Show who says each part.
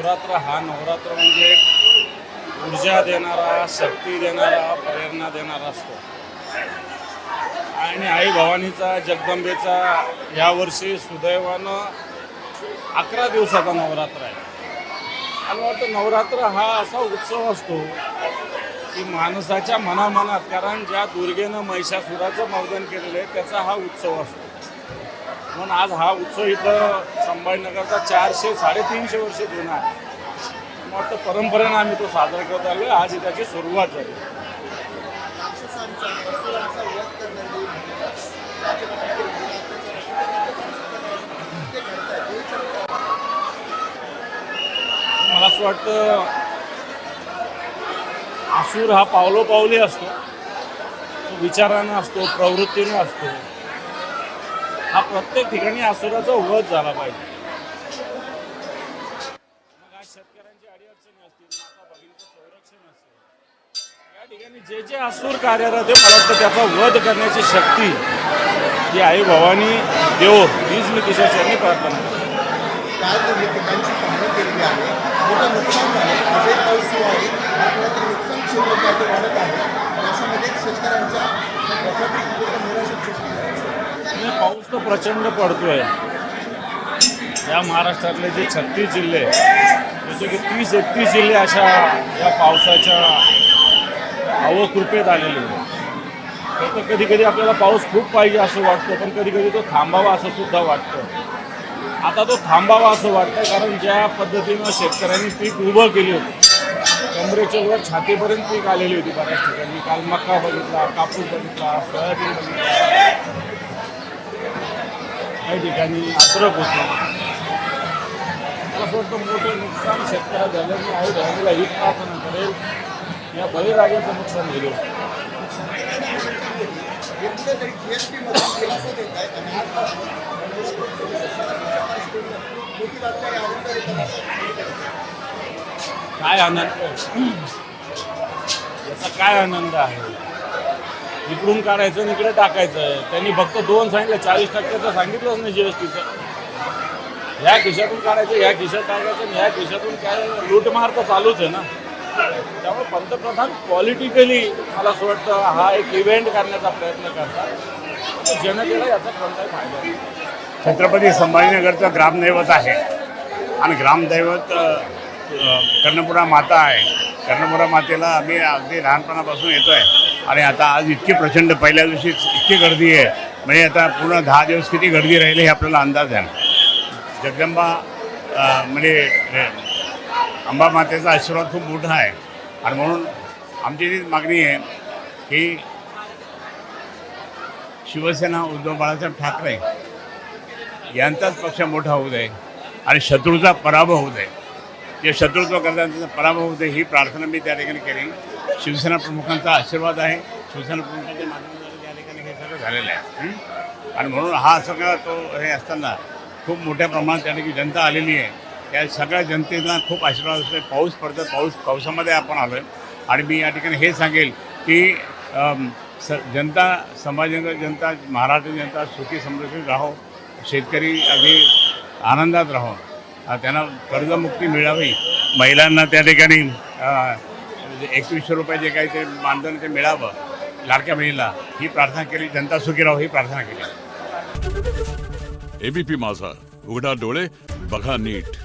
Speaker 1: नवरात्र हा नवरात्र म्हणजे एक ऊर्जा देणारा शक्ती देणारा प्रेरणा देणारा असतो. आणि आई भवानीचा जगदंबेचा यावर्षी सुदैवानं अकरा दिवसाचा नवरात्र आहे. मला वाटतं नवरात्र हा असा उत्सव असतो की माणसाच्या मनामनात कारण ज्या दुर्गेनं महिषासुराचं मर्दन केलेलं आहे त्याचा हा उत्सव असतो. म्हणून आज हा उत्सव इथं संभाजीनगरचा चारशे साडेतीनशे वर्ष जुना आहे. वाटतं परंपरेनं आम्ही तो साजरा करत आलो आज त्याची सुरुवात झाली. मला असं वाटतं आसूर हा पावलोपावली असतो. तो विचारानं असतो प्रवृत्तीनं असतो. हा प्रत्येक ठिकाणी आसुराचा वध झाला पाहिजे. मग आज शेतकऱ्यांची अडीअडचणी असतील माता भगिनीचं संरक्षण असेल या ठिकाणी जे जे आसूर कार्यरत आहे मला वाटतं त्याचा वध करण्याची शक्ती ही आई भवानी देव हीच मी तिच्या चरणी प्रार्थना करतो.
Speaker 2: काल तुम्ही पिकांची पाहणी केलेली आहे. मोठं नुकसान झालं पाऊस सुरू आहे मात्र नुकसान क्षेत्र त्या ते वाढत आहे अशामध्ये शेतकऱ्यांच्या डोक्यातील कुठं निराशा सृष्टी आहे
Speaker 1: आणि पाऊस तर प्रचंड पडतोय. या महाराष्ट्रातले जे छत्तीस जिल्हे जसे की तीस एकतीस जिल्हे अशा या पावसाच्या अवकृपेत आलेले आहेत. तर कधी कधी आपल्याला पाऊस खूप पाहिजे असं वाटतं पण कधी कधी तो थांबावा असं सुद्धा वाटतं. आता तो थांबावा असं वाटतं कारण ज्या पद्धतीनं शेतकऱ्यांनी पीक उभं केली होती कमरेच्या वर छातीपर्यंत पीक आलेली होती बऱ्याच ठिकाणी. काल मका बघितला कापूस बघितला सोयाबीन बघितला. काही ठिकाणी अद्रक होतं मला असं वाटतं मोठं नुकसान शेतकऱ्या झालं मी आई बहिणीला हीच प्रार्थना करेल. या बळीराजाचं नुकसान झालं. काय आनंद? याचा काय आनंद आहे? इकडून काढायचं आणि इकडे टाकायचं. त्यांनी फक्त दोन सांगितलं चाळीस टक्क्याचं सांगितलंच नाही जीएसटीचं ह्या खिशातून काढायचं ह्या खिशात टाकायचं आणि ह्या खिशातून काय लूटमार तर चालूच आहे ना. त्यामुळे पंतप्रधान पॉलिटिकली मला असं वाटतं हा एक इव्हेंट करण्याचा प्रयत्न करतात. जनतेला याचा कोणताही फायदा
Speaker 3: छत्रपती संभाजीनगरचं ग्रामदैवत आहे. आणि ग्रामदैवत कर्णपुरा माता आहे. कर्णपुरा मातेला आम्ही अगदी लहानपणापासून येतो आहे आणि आता आज इतकी प्रचंड पहिल्या दिवशीच इतकी गर्दी आहे. म्हणजे आता पूर्ण दहा दिवस किती गर्दी राहिली हे आपल्याला अंदाज आहे. जगदंबा म्हणजे अंबा मातेचा आशीर्वाद खूप मोठा आहे. आणि म्हणून आमची जी मागणी आहे की शिवसेना उद्धव बाळासाहेब ठाकरे यांचाच पक्ष मोठा होऊ दे आणि शत्रूचा पराभव होऊ दे. जे शत्रुत्व करतात त्यांचा पराभव होऊ दे ही प्रार्थना मी त्या ठिकाणी केली. शिवसेना प्रमुखांचा आशीर्वाद आहे. शिवसेना प्रमुखांच्या माध्यमातून त्या ठिकाणी हे सगळं झालेलं आहे. आणि म्हणून हा सगळा तो हे असताना खूप मोठ्या प्रमाणात त्या ठिकाणी जनता आलेली आहे. त्या सगळ्या जनतेला खूप आशीर्वाद असतो. पाऊस पडतो पाऊस पावसामध्ये आपण आलो आहे आणि मी या ठिकाणी हे सांगेल की स जनता संभाजीनगर जनता महाराष्ट्र जनता सुखी समृद्धी राहो. शेतकरी अगदी आनंदात राहो. त्यांना कर्जमुक्ती मिळावी. महिलांना त्या ठिकाणी एकवीसशे रुपये जे काही ते मानधन ते मिळावं लाडक्या बहिणीला ही प्रार्थना केली जनता सुखी राहो ही प्रार्थना केली.
Speaker 4: एबीपी माझा उघडा डोळे बघा नीट.